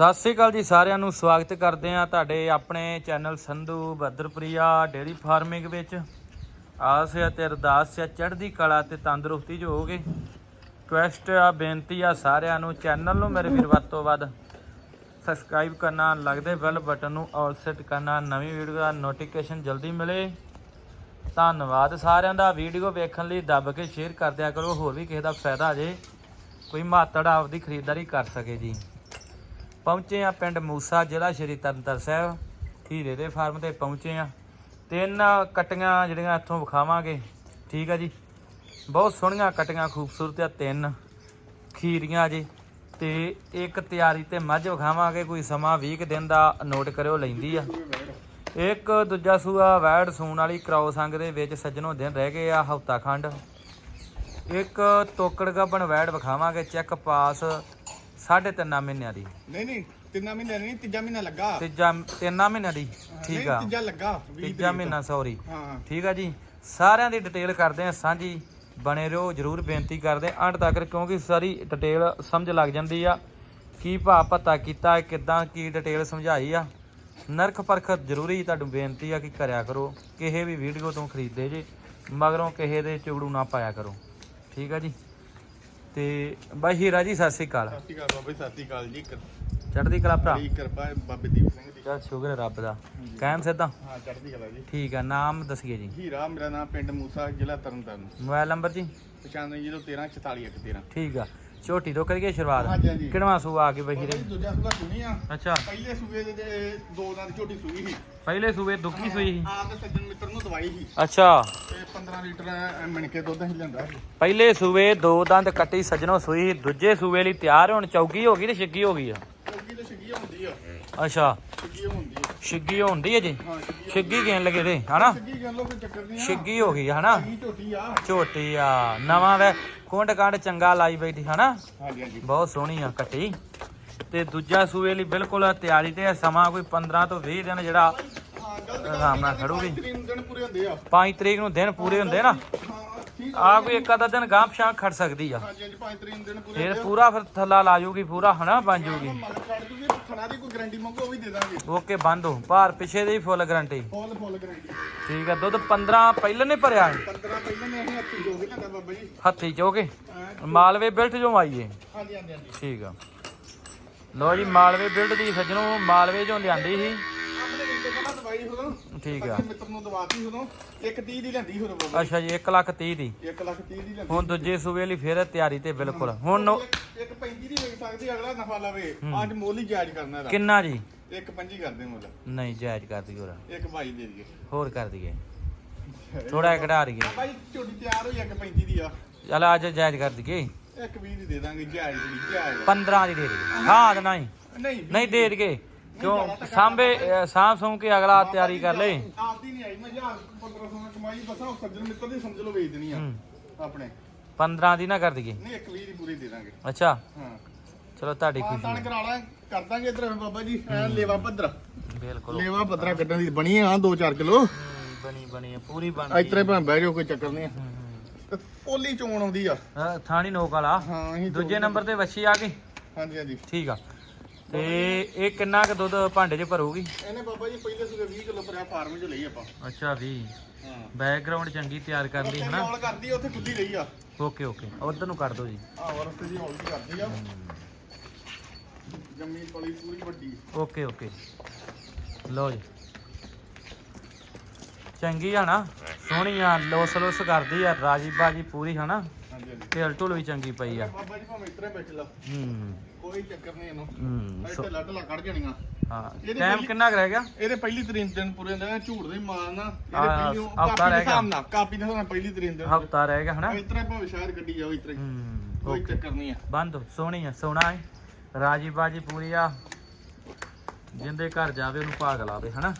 ਸਤਿ ਸ੍ਰੀ ਅਕਾਲ ਜੀ ਸਾਰਿਆਂ ਨੂੰ, ਸਵਾਗਤ ਕਰਦੇ ਆ ਤੁਹਾਡੇ ਆਪਣੇ channel Sandhu Badarpriya dairy farming ਵਿੱਚ। ਆਸ ਹੈ ਤੇ ਅਰਦਾਸ ਹੈ, ਚੜ੍ਹਦੀ ਕਲਾ ਤੇ ਤੰਦਰੁਸਤੀ ਜੋ ਹੋਗੇ ਰਿਕੁਐਸਟ ਆ, ਬੇਨਤੀ ਆ ਸਾਰਿਆਂ ਨੂੰ, ਚੈਨਲ ਨੂੰ ਮੇਰੇ ਵੀਰ ਵੱਧ ਤੋਂ ਵੱਧ ਸਬਸਕ੍ਰਾਈਬ ਕਰਨਾ, ਲੱਗਦੇ ਬੈਲ ਬਟਨ ਨੂੰ ਆਲ ਸੈੱਟ ਕਰਨਾ, ਨਵੀਂ ਵੀਡੀਓ ਦਾ ਨੋਟੀਫਿਕੇਸ਼ਨ ਜਲਦੀ ਮਿਲੇ। ਧੰਨਵਾਦ ਸਾਰਿਆਂ ਦਾ ਵੀਡੀਓ ਵੇਖਣ ਲਈ ਦੱਬ ਕੇ ਸ਼ੇਅਰ ਕਰ ਦਿਆ ਕਰੋ, ਹੋਰ ਵੀ ਕਿਸੇ ਦਾ ਫਾਇਦਾ ਜੇ ਕੋਈ ਮਾਤੜ ਆਪਦੀ ਖਰੀਦਦਾਰੀ ਕਰ ਸਕੇ ਜੀ। ਪਹੁੰਚੇ ਆ ਪਿੰਡ ਮੂਸਾ ਜ਼ਿਲ੍ਹਾ ਸ਼੍ਰੀ ਤਰਨਤਾਰਨ ਸਾਹਿਬ। ਹੀਰੇ ਦੇ ਫਾਰਮ ਤੇ ਪਹੁੰਚੇ ਆ। ਤਿੰਨ ਕਟੀਆਂ ਜਿਹੜੀਆਂ ਇੱਥੋਂ ਵਿਖਾਵਾਂਗੇ। ਠੀਕ ਆ ਜੀ। ਬਹੁਤ ਸੋਹਣੀਆਂ ਕਟੀਆਂ, ਖੂਬਸੂਰਤ ਆ ਤਿੰਨ ਖੀਰੀਆਂ ਜੀ। ਤੇ ਇੱਕ ਤਿਆਰੀ ਤੇ ਮੱਝ ਵਿਖਾਵਾਂਗੇ, ਕੋਈ ਸਮਾਂ 20 ਕੁ ਦਿਨ ਦਾ ਨੋਟ ਕਰਿਓ, ਲੈਂਦੀ ਆ। ਇੱਕ ਦੂਜਾ ਸੂਆ ਵੈੜ ਸੂਣ ਵਾਲੀ ਕ੍ਰੋਸ ਅੰਗ ਦੇ ਵਿੱਚ ਸੱਜਣੋ ਦਿਨ ਰਹਿ ਗਏ ਆ, ਹਫਤਾ ਖੰਡ। ਇੱਕ ਤੋਕੜ ਗੱਬਣ ਵੈੜ ਵਿਖਾਵਾਂਗੇ, ਚੈੱਕ ਪਾਸ ਸਾਢੇ ਤਿੰਨਾਂ ਮਹੀਨਿਆਂ ਦੀ। ਨਹੀਂ ਨਹੀਂ ਤਿੰਨਾਂ ਮਹੀਨੇ ਨਹੀਂ ਤੀਜਾ ਮਹੀਨਾ ਲੱਗਾ। ਤੀਜਾ ਤਿੰਨਾਂ ਮਹੀਨਿਆਂ ਦੀ ਠੀਕ ਨਹੀਂ, ਆ। ਤੀਜਾ ਲੱਗਾ 20 ਤੀਜਾ ਤਰੀਕ ਮਹੀਨਾ ਸੌਰੀ। ਹਾਂ ਠੀਕ ਆ ਜੀ। ਸਾਰਿਆਂ ਦੀ ਡਿਟੇਲ ਕਰਦੇ ਆ ਸਾਂਝੀ। ਬਣੇ ਰਹੋ ਜਰੂਰ ਬੇਨਤੀ ਕਰਦੇ ਅੰਤ ਤੱਕ ਕਿਉਂਕਿ ਸਾਰੀ ਡਿਟੇਲ ਸਮਝ ਲੱਗ ਜਾਂਦੀ ਆ। ਕੀ ਭਾਅ ਪਤਾ ਕੀਤਾ ਕਿਦਾਂ ਕੀ ਡਿਟੇਲ ਸਮਝਾਈ ਆ। ਨਰਖ ਪਰਖ ਜ਼ਰੂਰੀ ਤੁਹਾਨੂੰ ਬੇਨਤੀ ਆ ਕਿ ਕਰਿਆ ਕਰੋ। ਕਿਸੇ ਵੀ ਵੀਡੀਓ ਤੋਂ ਖਰੀਦਦੇ ਜੇ ਮਗਰੋਂ ਕਿਸੇ ਦੇ ਚੁਗੜੂ ਨਾ ਪਾਇਆ ਕਰੋ। ਠੀਕ ਆ ਜੀ। ਤੇ ਬਾਈ ਹੀਰਾ ਜੀ ਸਤਿ ਸ੍ਰੀ ਅਕਾਲ। ਸਤਿ ਸ਼੍ਰੀ ਅਕਾਲ ਬਾਬਾ ਜੀ ਸਤਿ ਸ਼੍ਰੀ ਅਕਾਲ ਜੀ। ਚੜ੍ਹਦੀ ਕਲਾ ਭਰਾ। ਕਿਰਪਾ ਹੈ ਬਾਬੇ ਦੀਪ ਸਿੰਘ ਦੀ। ਚਲ ਸ਼ੁਕਰ ਹੈ ਰੱਬ ਦਾ। ਕਾਇਮ ਸਿੱਧਾ? ਹਾਂ ਚੜ੍ਹਦੀ ਕਲਾ ਜੀ। ਠੀਕ ਆ ਨਾਮ ਦੱਸੀਏ ਜੀ। ਹੀਰਾ ਮੇਰਾ ਨਾਮ ਪਿੰਡ ਮੂਸਾ ਜ਼ਿਲ੍ਹਾ ਤਰਨਤਾਰਨ। ਮੋਬਾਈਲ ਨੰਬਰ ਜੀ? 9513 44113 ਠੀਕ ਆ। ਝੋਟੀ ਤੋਂ ਕਰੀਏ ਸ਼ੁਰੂਆਤ? ਹਾਂਜੀ, ਸੂਆ ਆ ਕੇ ਬਹੀ ਬਾਬਾ ਰੇ ਜੀ ਦੂਜਾ ਸੁਭਾ ਸੁਣੀ ਆ। ਅੱਛਾ। ਪਹਿਲੇ ਸੂਬੇ ਦੇ ਤੇ ਦੋ ਦਿਨ ਝੋਟੀ ਸੂਈ ਸੀ। ਪਹਿਲੇ ਸੂਏ ਦੁੱਕੀ ਸੂਈ ਸੀ? ਆਪ ਦੇ ਸੱਜਣ ਮਿੱਤਰ ਨੂੰ ਦਵਾਈ ਸੀ। ਅੱਛਾ। ਤੇ 15 ਲੀਟਰ ਮਿਣਕੇ ਦੁੱਧ ਹੀ ਲੈਂਦਾ ਸੀ। ਪਹਿਲੇ ਸੂਏ ਦੋ ਦੰਦ ਕੱਟੀ ਸੱਜਣੋ ਸੂਈ ਸੀ। ਦੂਜੇ ਸੂਏ ਲਈ ਤਿਆਰ ਹੁਣ ਚੌਗੀ ਹੋ ਗਈ ਤੇ ਛਿੱਗੀ ਹੋ ਗਈ ਆ ਕਿਉਂਕਿ ਤੇ ਛਿੱਗੀ ਹੁੰਦੀ ਆ ਅੱਛਾ। ਛਿੱਗੀ ਹੁੰਦੀ ਆ ਛਿੱਗੀ ਹੁੰਦੀ ਹੈ ਜੀ? ਹਾਂ ਛਿੱਗੀ ਕਹਿਣ ਲੱਗੇ ਤੇ ਹਨਾ? ਛਿੱਗੀ ਗੱਲ ਉਹ ਕੋਈ ਚੱਕਰ ਨਹੀਂ ਆ। ਛਿੱਗੀ ਹੋ ਗਈ ਹਨਾ? ਝੋਟੀ ਆ। ਝੋਟੀ ਆ। ਨਵਾਂ ਵੇ ਕੁੰਡ ਕਾਂਡ ਚੰਗਾ ਲਾਈ ਬੈਠੀ ਹਨਾ? ਹਾਂਜੀ ਹਾਂਜੀ। ਬਹੁਤ ਸੋਹਣੀ ਆ ਕੱਟੀ। ਤੇ ਦੂਜਾ ਸੂਏ ਲਈ ਬਿਲਕੁਲ ਤਿਆਰੀ ਤੇ। ਸਮਾਂ ਕੋਈ 15 ਤੋਂ 20 ਦਿਨ ਜਿਹੜਾ ਆਰਾਮ ਨਾਲ ਖੜੂਗੀ। 5 ਤਰੀਕ ਨੂੰ ਦਿਨ ਪੂਰੇ ਹੁੰਦੇ ਨਾ? ਆ ਕੋਈ ਇੱਕ ਅੱਧਾ ਦਿਨ ਗਾਂਹ ਪਛਾਂ ਖੜ ਸਕਦੀ ਆ। ਹਾਂਜੀ ਹਾਂਜੀ ਪੰਜ ਤਰੀਕ ਨੂੰ ਦਿਨ ਪੂਰੇ ਫਿਰ ਪੂਰਾ ਫਿਰ ਥੱਲਾ ਲਾ ਜੂਗੀ ਪੂਰਾ ਹਨਾ? ਬਣ ਜੂਗੀ। ਥਣਾ ਦੀ ਕੋਈ ਗਾਰੰਟੀ ਮੰਗੋ ਉਹ ਵੀ ਦੇ ਦਾਂਗੇ। ਓਕੇ ਬੰਦ ਹੋ। ਭਾਰ ਪਿੱਛੇ ਦੀ full guarantee full full guarantee ਠੀਕ ਆ ਦੁੱਧ 15 ਪਹਿਲਾਂ ਨਹੀਂ ਭਰਿਆ 15 ਪਹਿਲਾਂ ਨੇ ਅਸੀਂ ਹੱਥੀ ਜੋ ਕੇ ਲੈਂਦਾ ਬਾਬਾ ਜੀ। ਹੱਥੀ ਚੋਕੇ ਹਾਂ, ਮਾਲਵੇ ਬਿਲਟ ਜੋ ਆਈਏ। ਹਾਂਜੀ ਹਾਂਜੀ ਹਾਂਜੀ। ਠੀਕ ਆ। ਲੋ ਜੀ ਮਾਲਵੇ ਬਿਲਟ ਦੀ ਸੱਜਣੋ ਮਾਲਵੇ ਚੋਂ ਲਿਆਂਦੀ ਸੀ। ਦਵਾਈ ਉਦੋਂ। ਠੀਕ ਆ। ਆਪਣੇ ਮਿੱਤਰ ਨੂੰ ਦਵਾਤੀ ਉਦੋਂ। ਇੱਕ 30 ਦੀ ਲੈਂਦੀ ਹੋਰ ਬਾਬਾ। ਅੱਛਾ ਜੀ 1 ਲੱਖ 30 ਦੀ। 1 ਲੱਖ 30 ਦੀ ਲੈਂਦੀ ਹੁਣ ਦੂਜੇ ਸੂਬੇ ਲਈ ਫਿਰ ਤਿਆਰੀ ਤੇ ਬਿਲਕੁਲ। ਹੁਣ ਨੋ- ਇੱਕ- ਇੱਕ 35 ਦੀ ਵੇਚ ਸਕਦੀ ਅਗਲਾ ਨਫਾ ਲਵੇ। ਅੱਜ ਮੁੱਲ ਹੀ ਜਾਇਜ਼ ਕਰਨਾ ਇਹਦਾ। ਕਿੰਨਾ ਜੀ? ਇੱਕ 25 ਕਰਦੇ ਮੁੱਲ। ਨਹੀਂ ਜਾਇਜ਼ ਕਰ ਦਈਏ ਹੋਰ। ਇੱਕ 22 ਦੇ ਦਈਏ। ਹੋਰ ਕਰ ਦਈਏ। ਥੋੜਾ ਘਟਾ ਦਈਏ। ਜੀ ਝੋਟੀ ਤਿਆਰ ਹੋਈ ਇੱਕ 35 ਦੀ ਆ। ਚਲ ਅੱਜ ਜਾਇਜ਼ ਕਰ ਦਈਏ। ਇੱਕ 20 ਦੀ ਦੇ ਦਾਂਗੇ ਜਾਇਜ਼ ਦੀ ਜਾਇਜ਼। 15 ਦੀ ਦੇ ਦਈਏ। ਹਾਂ ਤੇ ਨਹੀਂ। ਨਹੀਂ ਨਹੀਂ ਦੇ। ਦਈਏ। ਕਿਉਂ? ਸਾਂਭੇ ਸਾਂਭ ਸੂੰ ਕੇ ਅਗਲਾ ਤਿਆਰੀ ਕਰ ਲੇ ਆਪਦੀ ਨਹੀਂ ਆਈ ਮੈਂ ਯਾਰ 1500 ਨਾਲ ਕਮਾਈ ਬਸ ਉਹ ਸੱਜਣ ਮਿੱਤਰ ਦੀ ਸਮਝ ਲਓ ਵੇਚ ਦੇਣੀ ਆ। ਆਪਣੇ। 15 ਦੀ ਨਾ ਕਰ ਦਈਏ। ਨਹੀਂ ਇੱਕ 20 ਦੀ ਪੂਰੀ ਦੇ ਦਾਂਗੇ। ਅੱਛਾ। ਹਾਂ। ਚਲੋ ਤੁਹਾਡੀ ਮਾਨ ਤਾਨ ਖੁਸ਼ੀ ਕਰਾ ਲਾ ਕਰ ਦਾਂਗੇ ਇਧਰ ਬਾਬਾ ਜੀ ਐ ਲੇਵਾ ਭੱਦਰਾ ਬਿਲਕੁਲ। ਲੇਵਾ ਭੱਦਰਾ ਕੱਢਣ ਦੀ ਬਣੀ ਆ 2-4 ਕਿਲੋ। ਬਣੀ ਬਣੀ ਹੈ, ਪੂਰੀ ਬਣ ਗਈ। ਇਤਰੇ ਭਾਂ ਬਹਿ ਜਾਓ ਕੋਈ ਚੱਕਰ ਨਹੀਂ ਆ। ਹੂੰ, ਤੇ ਪੋਲੀ ਚੋਣ ਆਉਂਦੀ ਆ। ਹੂੰ। ਅਹ ਥਾਣੀ ਨੋਕ ਵਾਲਾ। ਹਾਂ ਅਸੀਂ ਦੂਜੇ ਨੰਬਰ ਤੇ ਵੱਛੀ ਆ ਗਈ। ਹਾਂਜੀ ਹਾਂਜੀ। ਠੀਕ ਆ। ਤੇ ਇਹ ਕਿੰਨਾ ਕੁ ਦੁੱਧ ਭਾਂਡੇ 'ਚ ਭਰੂਗੀ? ਇਹਨੇ ਬਾਬਾ ਜੀ ਪਹਿਲੇ ਸੂਰੇ 20 ਕਿਲੋ ਭਰਿਆ ਫਾਰਮ 'ਚ ਲਈ ਆਪਾਂ। ਅੱਛਾ ਵੀ ਹਾਂ। ਬੈਕਗ੍ਰਾਉਂਡ ਚੰਗੀ ਤਿਆਰ ਕਰ ਲਈ ਹਨਾ? ਹੌਲ ਕਰਦੀ ਆ, ਉੱਥੇ ਖੁੱਲੀ ਰਹੀ ਆ। Okay okay. ਉਧਰ ਨੂੰ ਕਰ ਦਿਓ ਜੀ। ਆ ਵਰਸਤੇ ਦੀ ਹੌਲ ਦੀ ਕਰਦੀ ਆ। ਜੰਮੀ ਪਲੀ ਪੂਰੀ ਵੱਡੀ। Okay okay. ਲਓ ਜੀ। ਚੰਗੀ ਆ ਨਾ? ਸੋਹਣੀ ਆ ਲੋਸ ਲੋਸ ਕਰਦੀ ਆ ਰਾਜੀ ਬਾਜੀ ਪੂਰੀ ਹਨਾ? ਢੇਲ ਢੁਲ ਵੀ ਚੰਗੀ ਪਈ ਆ। ਬਾਬਾ ਜੀ ਭਾਵੇਂ ਇਤਰੇ ਬੈਠ ਲਾ ਹੂੰ। ਕੋਈ ਚੱਕਰ ਨਹੀਂ ਇਹਨੂੰ। ਹੂੰ ਸੋ- ਇੱਥੇ ਲੱਡ ਲਾ ਕੱਢ ਜਾਣੀਆਂ। ਹਾਂ ਇਹਦੀ ਟਾਈਮ ਪਹਿਲੀ- ਕਿੰਨਾ ਕੁ ਰਹਿ ਗਿਆ? ਇਹਦੇ ਪਹਿਲੀ ਤਰੀਨ ਦਿਨ ਪੂਰੇ ਹੁੰਦੇ ਨੇ ਝੂਠ ਦੇ ਮਾਰ ਨਾ ਹਾਂ, ਇਹਦੇ ਪਹਿਲੀ ਹਫ਼ਤਾ ਕਾਪੀ ਦੇ ਰਹਿ ਗਿਆ। ਹਿਸਾਬ ਨਾਲ ਕਾਪੀ ਦੇ ਹਿਸਾਬ ਨਾਲ ਪਹਿਲੀ ਤਰੀਨ ਦਿਨ ਹਫਤਾ ਰਹਿ ਗਿਆ ਹਨਾ? ਇਤਰੇ ਭਾਵੇਂ ਸ਼ਾਇਦ ਗੱਡੀ ਜਾਓ ਇਤਰੇ ਹੂੰ। ਕੋਈ ਓਕੇ। ਚੱਕਰ ਨਹੀਂ ਆ। ਬੰਦ ਸੋਹਣੀ ਆ ਸੋਹਣਾ ਹੈ ਰਾਜੀ ਬਾਜੀ ਪੂਰੀ ਆ। ਜਿੰਦੇ ਘਰ ਜਾਵੇ ਉਹਨੂੰ ਭਾਗ ਲਾਵੇ ਹਨਾ?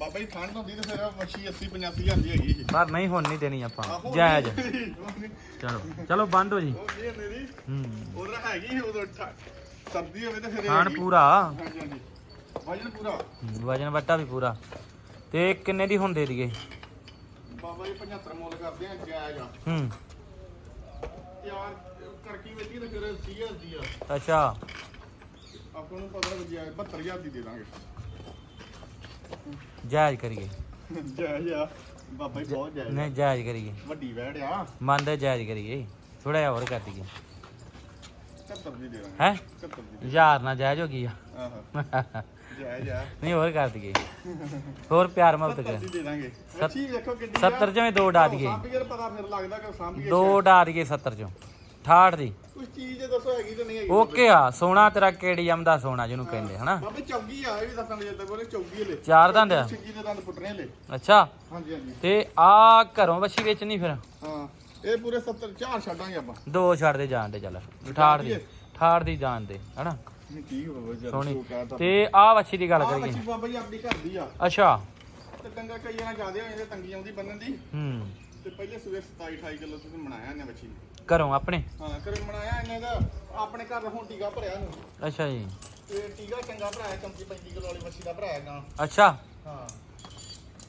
ਬਾਬਾ ਜੀ ਠੰਡ ਹੁੰਦੀ ਤੇ ਫਿਰ ਮੱਛੀ 80 85 ਜਾਂਦੀ ਹੈਗੀ ਪਰ ਨਹੀਂ ਹੁਣ ਨਹੀਂ ਦੇਣੀ ਆਪਾਂ। ਜਾਇਜ਼ ਉਹ ਚਲੋ ਚਲੋ ਬੰਦ ਹੋ ਜੀ। ਇਹ ਮੇਰੀ ਹੂੰ। ਉਧਰ ਹੈਗੀ ਸੀ ਉਦੋਂ ਠ- ਸਰਦੀ ਹੋਵੇ ਤੇ ਫਿਰ ਖਾਣ। ਪੂਰਾ? ਵਜਨ ਪੂਰਾ? ਵਜਨ ਵੱਟਾ ਵੀ ਪੂਰਾ। ਤੇ ਕਿੰਨੇ ਦੀ ਹੁਣ ਦੇ ਦਈਏ ਬਾਬਾ ਜੀ 75 ਮੁੱਲ ਕਰਦੇ ਆ ਜਾਇਜ਼ ਹੂੰ। ਯਾਰ ਕਰਕੀ ਵੇਚੀ ਤੇ ਫਿਰ 30 ਦੀ ਆ। ਅੱਛਾ। ਆਪਾਂ ਨੂੰ ਪਤਾ ਵਜਿਆ 72000 ਦੀ ਦੇ ਦਾਂਗੇ। ਜਾਇਜ਼ ਕਰੀਏ। ਜੈ ਜੈ ਬਾਬਾ ਜੀ ਬਹੁਤ ਜੈ ਨਹੀਂ ਜਾਇਜ਼ ਕਰੀਏ। ਵੱਡੀ ਵੈੜ ਆ। ਮੰਨਦੇ ਜਾਇਜ਼ ਕਰੀਏ। ਥੋੜਾ ਜਿਹਾ ਹੋਰ ਕਰ ਦਈਏ। 70 ਦੀ ਦੇ ਦਾਂਗੇ ਹੈ 70 ਦੀ ਹਜ਼ਾਰ ਨਾ ਜਾਇਜ਼ ਹੋ ਗਈ ਆ। ਆਹ। ਜੈ ਜੈ ਨਹੀਂ ਹੋਰ ਕਰ ਦਈਏ। ਹੋਰ ਪਿਆਰ ਮੁਹੱਬਤ 70 ਕਰ ਦੀ ਦੇ ਦਾਂਗੇ। ਅੱਛੀ ਵੇਖੋ ਕਿੱਡੀ 70 ਚੋਂ ਦੋ ਡਾ ਦਈਏ। ਸਾਂਭੀਏ ਪਤਾ ਫਿਰ ਲੱਗਦਾ ਕਿ ਸਾਂਭੀਏ ਦੋ ਡਾ ਦਈਏ 70 ਚੋਂ। 68 ਦੀ। ਕੁਝ ਚੀਜ਼ ਦੱਸੋ ਹੈਗੀ ਤੇ ਨਹੀਂ ਹੈਗੀ। ਓਕੇ ਆ ਸੋਨਾ ਤੇਰਾ ਕੇਡੀਐਮ ਦਾ ਸੋਨਾ ਜਿਹਨੂੰ ਕਹਿੰਦੇ ਹਨਾ? ਬਾਬੇ ਚੌਗੀ ਆ ਇਹ ਵੀ ਦੱਸਣ ਜਾਂਦਾ ਬੋਲੇ ਚੌਗੀ ਲੈ। ਚਾਰ ਦੰਦ ਆ। ਸਿੰਗੀ ਦੇ ਦੰਦ ਪੁੱਟਣੇ ਲੈ। ਅੱਛਾ। ਹਾਂਜੀ ਹਾਂਜੀ। ਤੇ ਆ ਘਰੋਂ ਵੱਛੀ ਵੇਚਣੀ ਫਿਰ? ਹਾਂ ਇਹ ਪੂਰੇ 70 ਚਾਰ ਛੱਡਾਂਗੇ ਆਪਾਂ। ਦੋ ਛੱਡ ਦੇ ਜਾਣ ਦੇ ਚੱਲ। 68 ਦੀ 68 ਦੀ ਜਾਣ ਦੇ ਹਨਾ? ਕਹਿ ਤਾ। ਆ ਵੱਛੀ ਦੀ ਗੱਲ ਕਰੀਏ। ਬੱਚੀ ਬਾਬਾ ਜੀ ਆਪਣੀ ਘਰ ਦੀ ਆ। ਅੱਛਾ। ਤੇ ਟੰਗਾ ਕਈਆਂ ਨਾਲ ਜ਼ਿਆਦਾ ਹੋ ਜਾਂਦੇ ਤੰਗੀ ਆਉਂਦੀ ਬੰਨਣ ਦੀ। ਹੂੰ। ਤੇ ਪਹਿਲੇ ਸਵੇਰ 27 28 ਕਿਲੋ ਤੁਸੀਂ ਬਣਾਇਆ ਨੂੰ। ਘਰੋਂ ਆਪਣੇ? ਹਾਂ ਕਰੇ ਬਣਾਇਆ ਇਹਨੇ ਦਾ। ਆਪਣੇ ਘਰ ਹੁਣ ਟੀਕਾ ਭਰਿਆ ਨੂੰ ਅੱਛਾ ਜੀ। ਤੇ ਟੀਕਾ ਚੰਗਾ ਭਰਾਇਆ 34 35 ਕਿਲੋ ਵਾਲੀ ਬੱਚੀ ਦਾ ਭਰਾਇਆ ਗਾ ਅੱਛਾ। ਹਾਂ।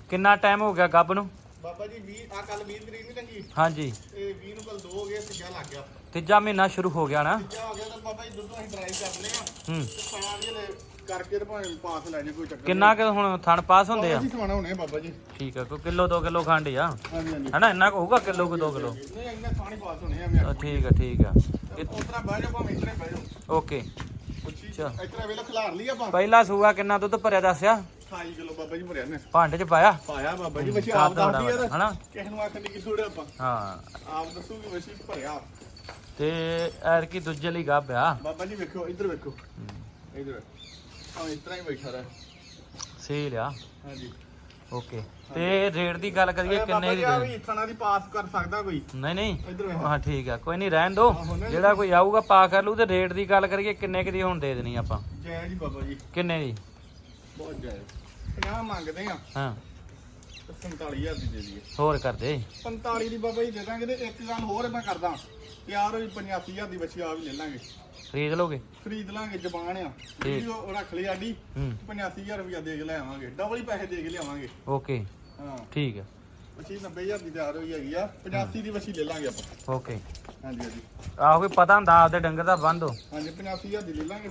ਕਿੰਨਾ ਟਾਈਮ ਹੋ ਗਿਆ ਗੱਬ ਨੂੰ? ਬਾਬਾ ਜੀ 20 ਆ ਕੱਲ 20 ਤਰੀਕ ਨਹੀਂ ਟੰਗੀ ਹਾਂਜੀ। ਤੇ 20 ਨੂੰ ਕੱਲ 2 ਹੋ ਗਏ ਤੀਜਾ ਲੱਗ ਗਿਆ। ਤੀਜਾ ਮਹੀਨਾ ਸ਼ੁਰੂ ਹੋ ਗਿਆ ਨਾ। ਤੀਜਾ ਹੋ ਗਿਆ ਤਾਂ ਬਾਬਾ ਜੀ ਦੁੱਧ ਅਸੀਂ ਡਰਾਈ ਕਰ ਲਿਆ ਹੂੰ। ਤੇ ਖਾਣਾ ਵੀ ਹਲੇ ਕਰਕੇ ਤੇ ਭਾਵੇਂ ਪਾਸ ਲੈ ਜੇ ਕੋਈ ਚੱਕਰ ਕਿੰਨਾ ਕਿ ਹੁਣ ਥਣ ਪਾਸ ਹੁੰਦੇ ਆ? ਜੀ ਖਾਣਾ ਹੋਣੇ ਬਾਬਾ ਜੀ। ਠੀਕ ਆ ਕੋਈ ਕਿਲੋ 2 ਕਿਲੋ ਖੰਡ ਆ। ਹਾਂਜੀ ਹਾਂਜੀ। ਹਨਾ ਇੰਨਾ ਕੁ ਹੋਊਗਾ ਕਿਲੋ ਕੋ 2 ਕਿਲੋ? ਨਹੀਂ ਇੰਨਾ ਖਾਣੀ ਪਾਸ ਹੋਣੇ ਆ ਮੈਂ ਅ, ਠੀਕ ਆ ਠੀਕ ਆ। ਉਤਰਾ ਬਹਿ ਜਾ ਭਾਵੇਂ ਇਤਰੇ ਬਹਿ ਜਾ ਓਕੇ। ਪੁੱਛੀ ਅੱਛਾ। ਇਤਰਾ ਵੇਲੇ ਖਿਲਾਰ ਲਈ ਆਪਾਂ। ਪਹਿਲਾ ਸੂਆ ਕਿੰਨਾ ਦੁੱਧ ਭਰਿਆ ਦੱਸਿਆ 28 ਕਿਲੋ ਬਾਬਾ ਜੀ ਭਰਿਆ ਨੇ। ਭਾਂਡੇ 'ਚ ਪਾਇਆ? ਪਾਇਆ ਬਾਬਾ ਜੀ ਕੱਦ ਆਪ ਦੱਸਦੀ ਹਨਾ? ਕਿਸੇ ਨੂੰ ਆਖਣ ਦੀ ਕਿ ਆਪਾਂ। ਹਾਂ। ਆਪ ਦੱਸੂਗੀ ਬੱਚੀ ਭਰਿਆ। ਤੇ ਐਰ ਕੀ ਦੂਜੇ ਲਈ ਗੱਬ ਆ। ਬਾਬਾ ਜੀ ਵੇਖੋ ਇੱਧਰ ਵੇਖੋ ਇੱਧਰ ਹੀ ਬੈਠਾ ਰਹਿ। ਸੇਲ ਆ? ਹਾਂਜੀ। ਓਕੇ। ਤੇ ਰੇਟ ਦੀ ਗੱਲ ਕਰੀਏ ਕਿੰਨੇ ਦੀ ਦੇ ਵੀ ਥਣਾ ਦੀ ਪਾਸ ਕਰ ਸਕਦਾ ਕੋਈ? ਨਹੀਂ ਨਹੀਂ। ਇੱਧਰ ਹਾਂ ਠੀਕ ਆ। ਕੋਈ ਨਹੀਂ ਰਹਿਣ ਦੋ। ਜਿਹੜਾ ਕੋਈ ਆਊਗਾ ਪਾ ਕਰ ਲੂ ਤੇ ਰੇਟ ਦੀ ਗੱਲ ਕਰੀਏ ਕਿੰਨੇ ਕੁ ਦੀ ਹੁਣ ਦੇ ਦੇਣੀ ਆਪਾਂ? ਜੈ ਜੀ ਬਾਬਾ ਜੀ। ਕਿੰਨੇ ਦੀ? ਬਹੁਤ ਜੈ। 50 ਮੰਗਦੇ ਆ। ਹਾਂ। 47000 ਦੀ ਦੇ ਦਈਏ। ਹੋਰ ਕਰ ਦੇ। 45 ਦੀ ਬਾਬਾ ਜੀ ਦੇ ਦਾਂਗੇ ਤੇ ਇੱਕ ਗੱਲ ਹੋਰ ਮੈਂ ਕਰਦਾ। ਯਾਰ ਹੋਈ 85000 ਦੀ ਬੱਚੀ ਆ ਵੀ ਲੈ ਲਾਂਗੇ। ਖਰੀਦ ਲੋਗੇ? ਖਰੀਦ ਲਾਂਗੇ ਜ਼ਬਾਨ ਆ। ਠੀਕ। ਵੀਡੀਓ ਰੱਖ ਲਈ ਸਾਡੀ। ਹੂੰ। 85000 ਰੁਪਇਆ ਦੇ ਕੇ ਲੈ ਆਵਾਂਗੇ ਡਬਲ ਹੀ ਪੈਸੇ ਦੇ ਕੇ ਲਿਆਵਾਂਗੇ। ਓਕੇ। ਹਾਂ। ਠੀਕ ਆ। ਬੱਚੀ 90000 ਦੀ ਤਿਆਰ ਹੋਈ ਹੈਗੀ ਆ। 85 ਦੀ ਬੱਚੀ ਲੈ ਲਾਂਗੇ ਆਪਾਂ। ਓਕੇ। ਹਾਂਜੀ ਹਾਂਜੀ। ਆਹੋ ਕੋਈ ਪਤਾ ਹੁੰਦਾ ਆਪਦੇ ਡੰਗਰ ਦਾ ਬੰਦ ਹੋ। ਹਾਂਜੀ 85000 ਦੀ ਲੈ ਲਾਂਗੇ।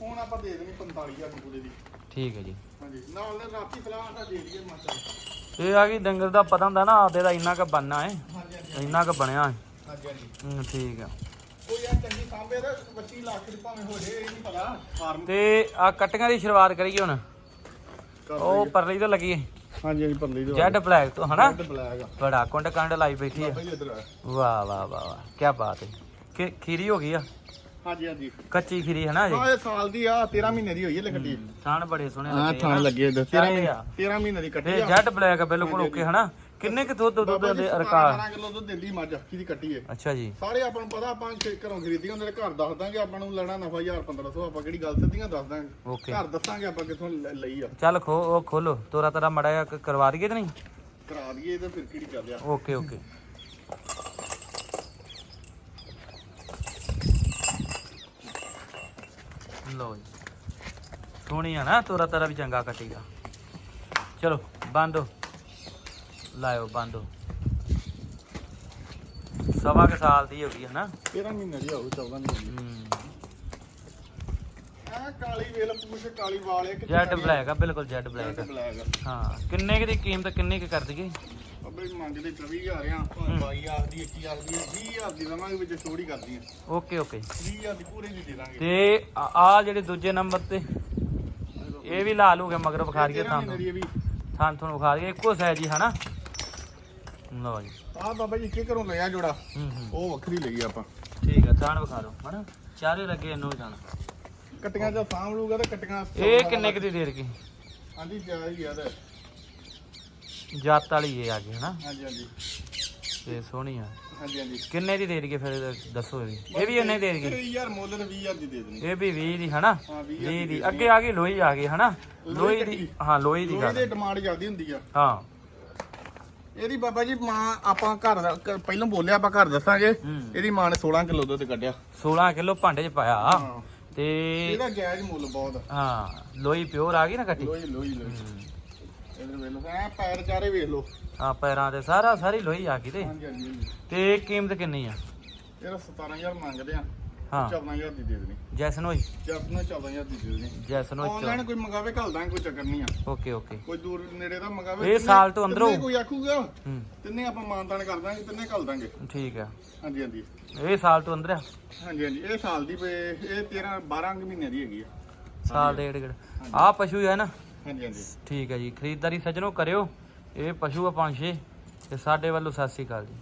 ਹੁਣ ਆਪਾਂ ਦੇ ਦੇਣੀ 45000 ਦੀ ਪੂਰੇ ਦੀ। ਠੀਕ ਹੈ ਜੀ। ਹਾਂਜੀ ਨਾਲ ਦੇ ਰਾਤੀ ਸਲਾਹ ਦਾ ਦੇ ਦਈਏ ਮਾਤਾ ਜੀ। ਇਹ ਆ ਕਿ ਡੰਗਰ ਦਾ ਪਤਾ ਹੁੰਦਾ ਨਾ ਆਪਦੇ ਦਾ ਇੰਨਾ ਕ ਬਣਨਾ ਹੈ। ਹਾਂਜੀ ਹਾਂਜੀ ਇੰਨਾ ਕ ਬਣਿਆ ਹੈ। ਹਾਂਜੀ ਹਾਂਜੀ। ਹੂੰ, ਠੀਕ ਆ। ਕੋਈ ਆ ਚੰਗੀ ਸਾਂਭੇ ਦਾ 25 ਲੱਖ ਦੀ ਭਾਵੇਂ ਹੋ ਜੇ ਇਹ ਨਹੀਂ ਪਤਾ। ਫਾਰਮ ਤੇ ਆ ਕਟੀਆਂ ਦੀ ਸ਼ੁਰੂਆਤ ਕਰੀਏ ਹੁਣ। ਉਹ ਪਰਲੀ ਤੋਂ ਲੱਗੀ ਹਾਂਜੀ ਹਾਂਜੀ ਪਰਲੀ ਦੇ ਜੈਡ ਬਲੈਕ ਤੋਂ ਹਨਾ? ਬਲੈਕ ਆ। ਬੜਾ ਕੁੰਡ ਕੰਡ ਲਾਈ ਬੈਠੀ ਇੱਧਰ ਆ। ਵਾਹ ਵਾਹ ਵਾਹ ਵਾਹ ਕੀ ਬਾਤ ਹੈ। ਕਿ ਖੀਰੀ ਹੋ ਗਈ ਆ? ਹਾਂਜੀ ਹਾਂਜੀ। ਕੱਚੀ ਖੀਰੀ ਹੈ ਨਾ ਜੀ? ਆ ਇਹ ਸਾਲ ਦੀ ਆ 13 ਮਹੀਨੇ ਦੀ ਹੋਈ ਹੈ ਥਾਣ ਬੜੇ ਸੋਹਣੇ ਹਾਂ ਲੱਗੇ ਥਾਂ ਆ। ਲੱਗੇ ਇੱਧਰ 13 ਚੱਲ ਮਹੀਨੇ। ਆ। 13 ਮਹੀਨੇ ਦੀ ਕੱਟੀ ਤੇ ਆ। ਜੈਡ ਬਲੈਕ ਆ ਬਿਲਕੁਲ ਓਕੇ ਹਨਾ? ਕਿੰਨੇ ਕਿ ਦੁੱਧ ਦੁੱਧ ਦੇ ਰਿਕਾਰਡ 12 ਕਿਲੋ ਦੁੱਧ ਦਿੰਦੀ ਮੱਝ ਕਿਹਦੀ ਕੱਟੀ ਹੈ ਅੱਛਾ ਜੀ। ਸਾਰੇ ਆਪਾਂ ਨੂੰ ਪਤਾ ਆਪਾਂ ਖੇ- ਘਰੋਂ ਖਰੀਦੀਆਂ ਨੇ ਘਰ ਦੱਸ ਦਾਂਗੇ ਆਪਾਂ ਨੂੰ ਲੈਣਾ ਨਫਾ 1000 1500 ਆਪਾਂ ਕਿਹੜੀ ਗੱਲ ਸਿੱਧੀਆਂ ਦੱਸ ਦਾਂਗੇ। ਓਕੇ। ਘਰ ਦੱਸਾਂਗੇ ਆਪਾਂ ਕਿੱਥੋਂ ਲੈ- ਲਈ ਆ। ਚੱਲ ਖੋ ਉਹ ਖੋਲੋ ਤੋਰਾ ਤੇਰਾ ਮੜਾ ਜਿਹਾ ਕ- ਕਰਵਾ ਦਈਏ ਤੇ ਨਹੀਂ? ਕਰਾ ਦਈਏ ਤੇ ਫਿਰ ਕਿਹੜੀ ਗੱਲ ਆ। Okay okay. ਲਓ ਜੀ। ਸੋਹਣੀ ਆ ਨਾ ਤੋਰਾ ਤੇਰਾ ਵੀ ਚੰਗਾ ਕੱਟੀਗਾ ਚਲੋ ਬੰਦੋ ਲਾਇਓ ਬੰਦੋ। ਸਵਾ ਕੁ ਸਾਲ ਦੀ ਹੋ ਗਈ ਹੈ ਨਾ 13 ਮਹੀਨੇ ਦੀ ਹੋਊ 14 ਮਹੀਨੇ ਦੀ। ਹੂੰ ਆ ਕਾਲੀ ਵੇਲ ਪੂਛ ਕਾਲੀ ਵਾਲੇ ਕਿ ਜੈਡ ਬਲੈਕ ਆ ਬਿਲਕੁਲ ਜੈਡ ਬਲੈਕ ਹਾਂ ਕਿੰਨੇ ਕੁ ਦੀ ਕੀਮਤ ਕਿੰਨੀ ਕੁ ਕਰ ਦਈਏ? ਅੱਬੇ ਮੰਗਦੇ 24000 ਆ ਭਾਵੇਂ 22000 ਦੀ 21000 ਦੀ 20000 ਦੀ ਦਵਾਂਗੇ ਵਿੱਚ ਛੋੜੀ ਕਰਦੀ ਆ ਓਕੇ ਓਕੇ। 20000 ਦੀ ਪੂਰੀ ਦੀ ਦੇ ਦਾਂਗੇ। ਤੇ ਆ ਜਿਹੜੇ ਦੂਜੇ ਨੰਬਰ ਤੇ ਇਹ ਵੀ ਲਾ ਲੂਗੇ ਮਗਰ ਵਿਖਾ ਦਈਏ 13 ਤਾਂ ਮਹੀਨੇ ਦੀ ਇਹ ਵੀ। ਥਾਂ ਤੁਹਾਨੂੰ ਵਿਖਾ ਦਈਏ ਇੱਕੋ ਸਾਈਜ਼ ਹੀ ਹਨਾ? ਲਓ ਜੀ। ਆ ਬਾਬਾ ਜੀ ਕੀ ਕਰੋਂ ਲਿਆ ਜੋੜਾ। ਹੂੰ ਹੂੰ। ਉਹ ਵੱਖਰੀ ਲਈ ਆਪਾਂ। ਠੀਕ ਆ ਥਾਣ ਵਿਖਾ ਦਿਓ। ਹਨਾ ਚਾਰੇ ਲੱਗੇ ਇਹਨੂੰ ਵੀ ਥਾਣ। ਕਟੀਆਂ ਜਾਂ ਸਾਂਭ ਲੂਗਾ ਤੇ ਕਟੀਆਂ ਇਹ ਕਿੰਨੇ ਕੁ ਦੀ ਦੇ ਰਗੀ ਹਾਂਜੀ ਜਾਈ ਆ ਤੇ ਜਾਤ ਵਾਲੀ ਇਹ ਆ ਗਈ ਹਨਾ? ਹਾਂਜੀ ਹਾਂਜੀ। ਤੇ ਸੋਹਣੀ ਆ। ਹਾਂਜੀ ਹਾਂਜੀ। ਕਿੰਨੇ ਦੀ ਦੇ ਰਗੀ ਫਿਰ ਦੱਸੋ ਇਹ ਵੀ ਇਹ ਵੀ ਇੰਨੇ ਦੇ ਰਗੀ 23000 ਮੁੱਲ ਤੇ 20000 ਦੀ ਦੇ ਦੇਣੀ। ਇਹ ਵੀ 20 ਦੀ ਹਨਾ? ਹਾਂ 20 20 ਦੀ ਅੱਗੇ ਆ ਗਈ ਲੋਹੀ ਆ ਗਈ ਹਨਾ? ਲੋਹੀ ਦੀ ਹਾਂ ਲੋਹੀ ਦੀ ਲੋਹੀ ਗੱਲ ਦੇ ਡਿਮਾਂਡ ਜ਼ਿਆਦੀ ਹੁੰਦੀ ਆ। ਹਾਂ। ਇਹਦੀ ਬਾਬਾ ਜੀ ਮਾਂ ਆਪਾਂ ਘਰ ਦਾ ਘਰ- ਪਹਿਲਾਂ ਬੋਲਿਆ ਆਪਾਂ ਘਰ ਦੱਸਾਂਗੇ। ਇਹਦੀ ਮਾਂ ਨੇ 16 ਕਿਲੋ ਦੁੱਧ ਕੱਢਿਆ। 16 ਕਿਲੋ ਭਾਂਡੇ 'ਚ ਪਾਇਆ। ਹਾਂ। ਤੇ ਇਹਦਾ ਜਾਇਜ਼ ਮੁੱਲ ਬਹੁਤ ਹਾਂ ਲੋਹੀ ਪਿਓਰ ਆ ਗਈ ਨਾ ਕੱਟੀ? ਲੋਹੀ ਲੋਹੀ ਲੋਹੀ ਇਹਦੇ ਵੇਖ ਲਓ। ਐ ਪੈਰ ਚਾਰੇ ਵੇਖ ਲਓ। ਹਾਂ ਪੈਰਾਂ ਤੇ ਸਾਰਾ ਸਾਰੀ ਲੋਹੀ ਆ ਗਈ ਤੇ। ਹਾਂਜੀ ਹਾਂਜੀ ਹਾਂਜੀ। ਤੇ ਕੀਮਤ ਕਿੰਨੀ ਆ? ਇਹਦਾ 17000 ਮੰਗਦੇ ਆ। ਹਾਂ। 14000 ਦੀ ਦੇ ਦੇਣੀ। ਜੈਸਨ ਹੋਈ ਜੱਟ ਨਾਲ 14000 ਦੀ ਦੇ ਦੇਣੀ। ਜੈਸਨ ਹੋਈ ਆਨਲਾਈਨ ਕੋਈ ਮੰਗਾਵੇ ਘੱਲ ਦਾਂਗੇ ਕੋਈ ਚੱਕਰ ਨਹੀਂ ਆ। Okay okay. ਕੋਈ ਦੂਰ ਨੇੜੇ ਦਾ ਮੰਗਾਵੇ ਇਹ ਤਿੰਨੇ- ਸਾਲ ਤੋਂ ਅੰਦਰ। ਤਿੰਨੇ ਹੋਊ? ਕੋਈ ਆਖੂਗਾ ਹੂੰ। ਤਿੰਨੇ ਆਪਾਂ ਮਾਨਤਾਨ ਕਰ ਦਾਂਗੇ ਤਿੰਨੇ ਘੱਲ ਦਾਂਗੇ। ਠੀਕ ਆ। ਹਾਂਜੀ ਹਾਂਜੀ। ਇਹ ਸਾਲ ਤੋਂ ਅੰਦਰ ਆ? ਹਾਂਜੀ ਹਾਂਜੀ। ਇਹ ਸਾਲ ਦੀ ਪਏ- ਇਹ 13 12 ਕੁ ਮਹੀਨੇ ਦੀ ਹੈਗੀ ਆ। ਸਾਲ ਦੇ ਡੇਢ ਆ ਪਸ਼ੂ ਹੈ ਨਾ। ਹਾਂਜੀ ਹਾਂਜੀ। ਠੀਕ ਹੈ ਜੀ। ਖਰੀਦਦਾਰੀ ਸੱਜਣੋ ਕਰਿਓ। ਇਹ ਪਸ਼ੂ ਆ ਪੰਜ ਛੇ। ਤੇ ਸਾਡੇ ਵੱਲੋਂ ਸਤਿ ਸ੍ਰੀ ਅਕਾਲ ਜੀ।